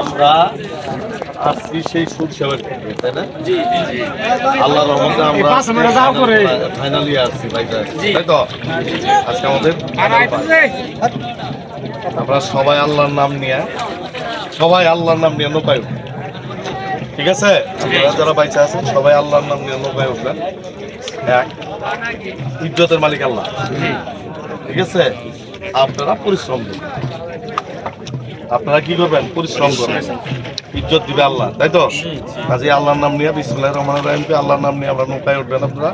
আমরা আসছি সেই সুর সেবার থেকে, তাই না? আল্লাহ রহমতে আমরা ফাইনালি আসছি ভাই তাই তো? আজকে আমাদের আমরা সবাই আল্লাহর নাম নিয়ে সবাই আল্লাহর নাম নিয়ে নৌকায় উঠবেন। ঠিক আছে? আপনারা যারা বাইচে আছেন সবাই আল্লাহর নাম নিয়ে নৌকায় উঠবেন। এক ইজ্জতের মালিক আল্লাহ। ঠিক আছে? আপনারা পরিশ্রম করবেন আপনারা কি করবেন? পরিশ্রম করবেন। ইজ্জত দিবে আল্লাহ তাই তো? কাজে আল্লাহর নাম নিয়ে বিসমুল্লাহ রহমান রাহিমকে আল্লাহর নাম নিয়ে আমরা নৌকায় উঠবেন আপনারা।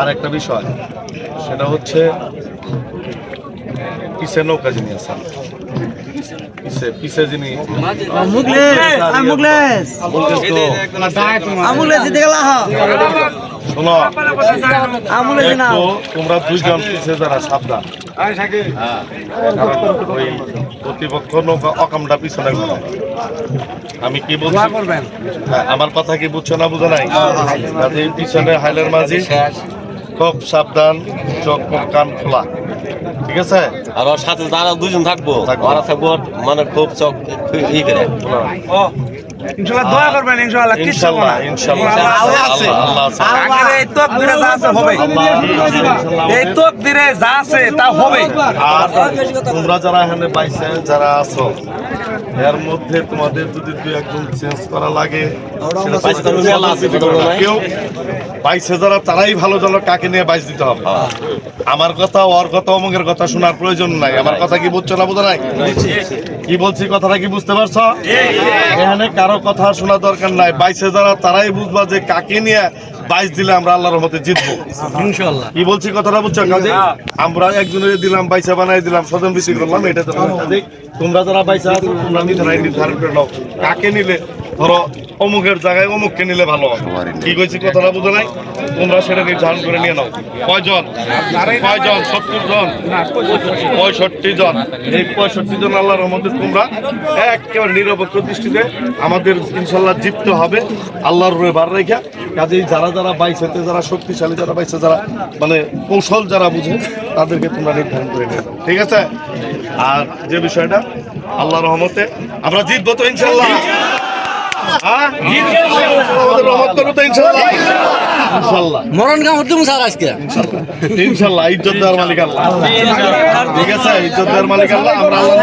আর একটা বিষয় সেটা হচ্ছে পিসে নৌকা যিনি আছেন। পিসে পিসে যিনি শোনো না। তোমরা দুইজন পিছে যারা সাবধান। হ্যাঁ, ওই প্রতিপক্ষ নৌকা অকামটা পিছনে ঘোরে। আমি কি বলছি? হ্যাঁ, আমার কথা কি বুঝছ না বুঝো নাই? এই পিছনে হাইলের মাঝি খুব সাবধান চোখ মুখ কান খোলা। ঠিক আছে? আর ওর সাথে যারা দুজন থাকব থাকব। ওরা থাকব মানে খুব চোখ ই করে। ইনশাআল্লাহ দোয়া করবেন ইনশাআল্লাহ কিচ্ছু ইনশাল্লাহ না। ইনশাআল্লাহ আল্লাহ আছে। আল্লাহ এই তকদিরে যা আছে হবে। এই তকদিরে যা আছে তা হবে। আর তোমরা যারা এখানে পাইছে যারা আছো এর মধ্যে তোমাদের যদি দুই একজন চেঞ্জ করা লাগে? কেউ বাইশে যারা তারাই ভালো জানো কাকে নিয়ে বাইশ দিতে হবে। আমার কথা ওর কথা অমুকের কথা শোনার প্রয়োজন নাই। আমার কথা কি বুঝছ না বুঝো নাই? কি বলছি কথাটা কি বুঝতে পারছ? এখানে কারও কথা শোনা দরকার নাই। বাইশে যারা তারাই বুঝবা যে কাকে নিয়ে বাইশ দিলে আমরা আল্লাহর রহমতে জিতবো। কি বলছি কথাটা বুঝছ কাজে? আমরা একজনের দিলাম বাইসা বানাই দিলাম স্বজন বিক্রি করলাম এটা তো কাজে। তোমরা যারা বাইসা আছো তোমরা নির্ধারণ করে নাও। কাকে নিলে? ধরো অমুকের জায়গায় অমুককে নিলে ভালো হবে। কি কইছি কথাটা বুঝো নাই? তোমরা সেটা নির্ধারণ করে নিয়ে নাও। কয়জন? কয়জন? সত্তর জন? পঁয়ষট্টি জন? এই পঁয়ষট্টি জন আল্লাহর রহমতে তোমরা একেবারে নিরপেক্ষ দৃষ্টিতে আমাদের ইনশাল্লাহ জিততে হবে আল্লাহর রয়ে বার রেখা। কাজেই যারা যারা বাইসেতে যারা শক্তিশালী যারা বাইসে যারা মানে কৌশল যারা বুঝে তাদেরকে তোমরা নির্ধারণ করে নিয়ে ঠিক আছে? আর যে বিষয়টা আল্লাহ রহমতে আমরা জিতবো তো ইনশাল্লাহ। মরণ কাম হচ্ছে স্যার আজকে। ইনশাল্লাহ ইজ্জত দেওয়ার মালিক আল্লাহ। ঠিক আছে ইজ্জত দেওয়ার মালিক আল্লাহ আমরা আল্লাহ